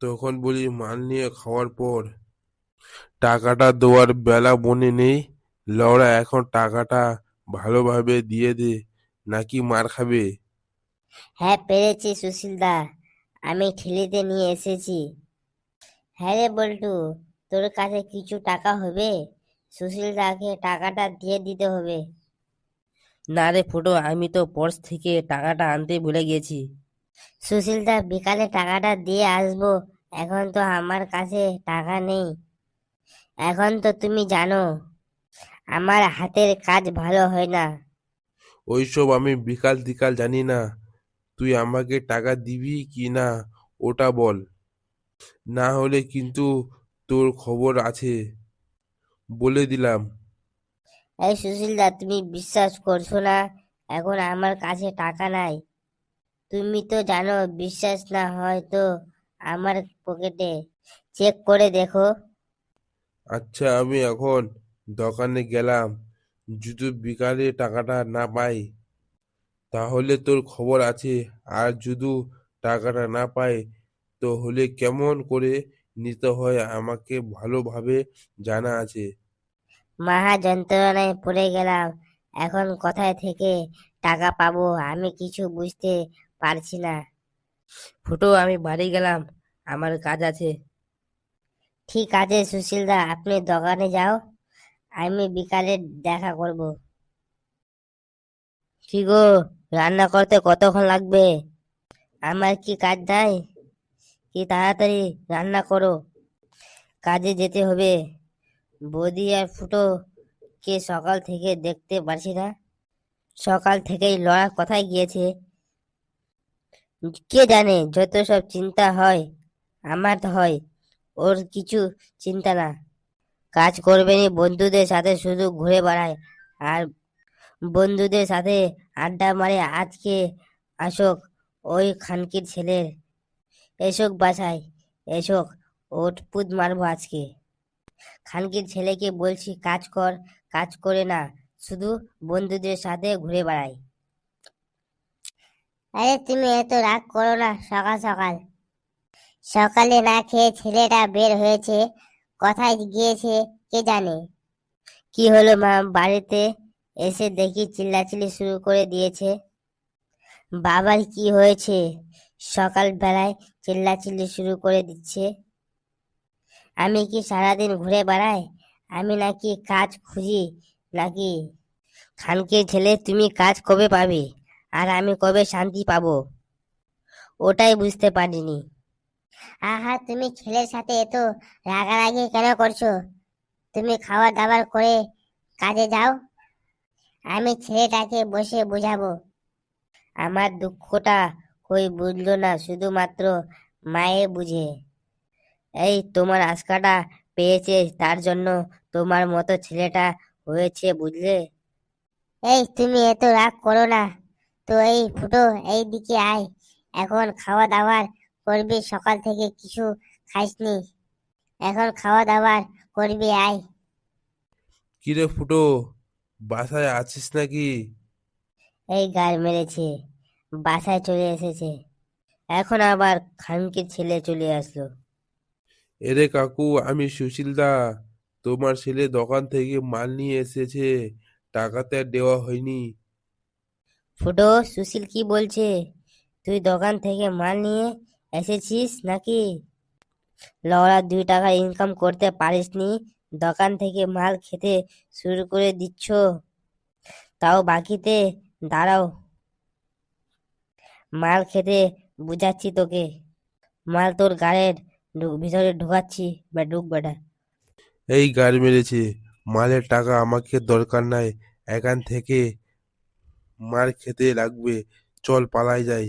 তখন বলি মাল নিয়ে খাওয়ার পর টাকাটা দেওয়ার বেলা মনে নেই। লওড়া এখন টাকাটা ভালোভাবে দিয়ে দে নাকি মার খাবে? হ্যাঁ পেরেছি সুশীলদা। আমি ঠেলিতে নিয়ে এসেছি। হ্যাঁ রে বল্টু তোর কাছে কিছু টাকা হবে? সুশীলদাকে টাকাটা দিয়ে দিতে হবে। না রে ফুটো আমি তো পর্স থেকে টাকাটা আনতে ভুলে গেছি। সুশীলদা বিকালে টাকাটা দিয়ে আসব। এখন তো আমার কাছে টাকা নেই। এখন তো তুমি জানো আমার হাতের কাজ ভালো হয় না। ওইসব আমি বিকাল টিকাল জানি না। তুই আমাকে টাকা দিবি কি না ওটা বল। না হলে কিন্তু তোর খবর আছে বলে দিলাম। এই সুশীলদা তুমি বিশ্বাস করছ না? এখন আমার কাছে টাকা নাই। তুমি তো জানো বিশ্বাস না হয় তো আমার পকেটে চেক করে দেখো। আচ্ছা আমি এখন দোকানে গেলাম। যদি বিকালে টাকাটা না পাই তাহলে তোর খবর আছে। আর যদি টাকাটা না পাই তো হলে কেমন করে নিতে হয় আমাকে ভালোভাবে জানা আছে। মহা যন্ত্রণায় পড়ে গেলাম। এখন কোথায় থেকে টাকা পাবো আমি কিছু বুঝতে পারছি না। ফুটো আমি বাড়ি গেলাম। আমার কাজ আছে। ঠিক আছে সুশীলদা আপনি দোকানে যাও। আমি বিকালে দেখা করব। কি গো রান্না করতে কতক্ষণ লাগবে? আমার কি কাজ নাই? কি তাড়াতাড়ি রান্না করো। কাজে যেতে হবে। বৌদি আর ফুটো কে সকাল থেকে দেখতে পারছি না। সকাল থেকেই লড়া কোথায় গিয়েছে? কে জানে যত সব চিন্তা হয় আমার হয়, ওর কিছু চিন্তা না। কাজ করবে করবেনি, বন্ধুদের সাথে শুধু ঘুরে বেড়ায়, আর বন্ধুদের সাথে আড্ডা মারে আজকে আসক, ওই খানকির ছেলের। এসক বাসায়, এসক ওটপুত মারবো আজকে। খানকির ছেলেকে বলছি, কাজ কর, কাজ করে না, শুধু বন্ধুদের সাথে ঘুরে বেড়ায়। আরে তুমি এত রাগ করো না, সকাল সকাল। সকালে না খেয়ে ছেলেটা বের হয়েছে, কোথায় গিয়েছে কে জানে? কি হলো মা, বাড়িতে এসে দেখি চিল্লাচিল্লি শুরু করে দিয়েছে। বাবার কি হয়েছে? সকাল বেলায় চিল্লাচিল্লি শুরু করে দিচ্ছে। আমি কি সারাদিন ঘুরে বেড়াই? আমি নাকি কাজ খুঁজি নাকি? খানকে ছেলে তুমি কাজ কবে পাবে? আর আমি কবে শান্তি পাবো? ওটাই বুঝতে পারিনি। আহা, তুমি ছেলের সাথে এত রাগারাগি কেন করছ? তুমি খাবার দাবার করে কাজে যাও। আমি ছেলেটাকে বসে বোঝাবো। আমার দুঃখটা কই বুঝলো না, শুধুমাত্র মায়ে বুঝে। এই তোমার আজকাটা পেয়েছে, তার জন্য তোমার মতো ছেলেটা হয়েছে বুঝলে? এই তুমি এত রাগ করো না। তো এই ফুটো এই দিকে আয়। এখন খাওয়া দাওয়ার করবি সকাল থেকে কিছু খাইসনি। এখন খাওয়া দাওয়ার করবি আয়। কিরে ফুটো বাসায় আছিস নাকি? এই গাল মেরেছে বাসায় চলে এসেছে। এখন আবার খানকির ছেলে চলে আসলো। এরে কাকু আমি সুশীলদা তোমার ছেলে দোকান থেকে মাল নিয়ে এসেছে টাকাতে দেওয়া হয়নি। ফুটো, সুশীল কি বলছে? তুই দোকান থেকে মাল নিয়ে এসেছিস নাকি? লড়া দুই টাকা ইনকাম করতে পারিসনি, দোকান থেকে মাল খেতে শুরু করে দিচ্ছ। তাও বাকিতে দাঁড়াও। মাল খেতে বুঝাচ্ছি তোকে। মাল তোর গাড়ির ভিতরে ঢুকাচ্ছি, বা ঢুক বেটা। এই গাড়ি মেরেছে। মালের টাকা আমাকে দরকার নাই, এখান থেকে মার খেতে লাগবে চল পালাই যাই।